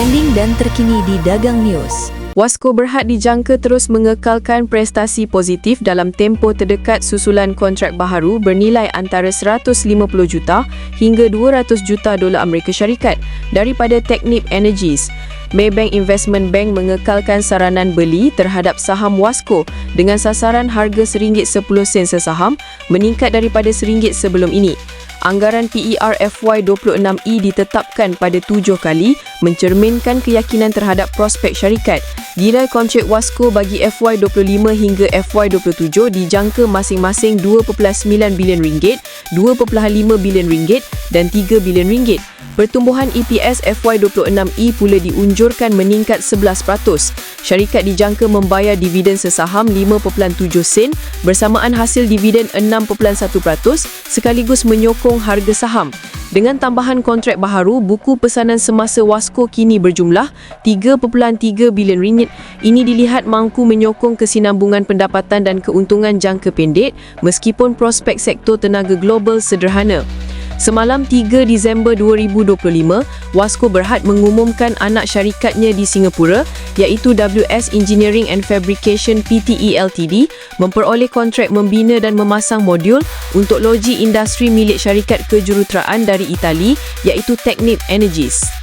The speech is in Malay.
trending dan terkini di Dagang News. Wasko Berhad dijangka terus mengekalkan prestasi positif dalam tempoh terdekat susulan kontrak baharu bernilai antara 150 juta hingga 200 juta dolar Amerika Syarikat daripada Technip Energies. Maybank Investment Bank mengekalkan saranan beli terhadap saham Wasko dengan sasaran harga RM1.10 sesaham meningkat daripada RM1 sebelum ini. Anggaran PER FY26E ditetapkan pada tujuh kali mencerminkan keyakinan terhadap prospek syarikat. Nilai kontrak Wasco bagi FY25 hingga FY27 dijangka masing-masing 2.9 bilion ringgit, 2.5 bilion ringgit dan 3 bilion ringgit. Pertumbuhan EPS FY26E pula diunjurkan meningkat 11%. Syarikat dijangka membayar dividen sesaham 5.7 sen bersamaan hasil dividen 6.1% sekaligus menyokong harga saham. Dengan tambahan kontrak baharu, buku pesanan semasa Wasco kini berjumlah 3.3 bilion ringgit. Ini dilihat mampu menyokong kesinambungan pendapatan dan keuntungan jangka pendek meskipun prospek sektor tenaga global sederhana. Semalam 3 Disember 2025, Wasco Berhad mengumumkan anak syarikatnya di Singapura iaitu WS Engineering and Fabrication Pte Ltd memperoleh kontrak membina dan memasang modul untuk loji industri milik syarikat kejuruteraan dari Itali iaitu Technip Energies.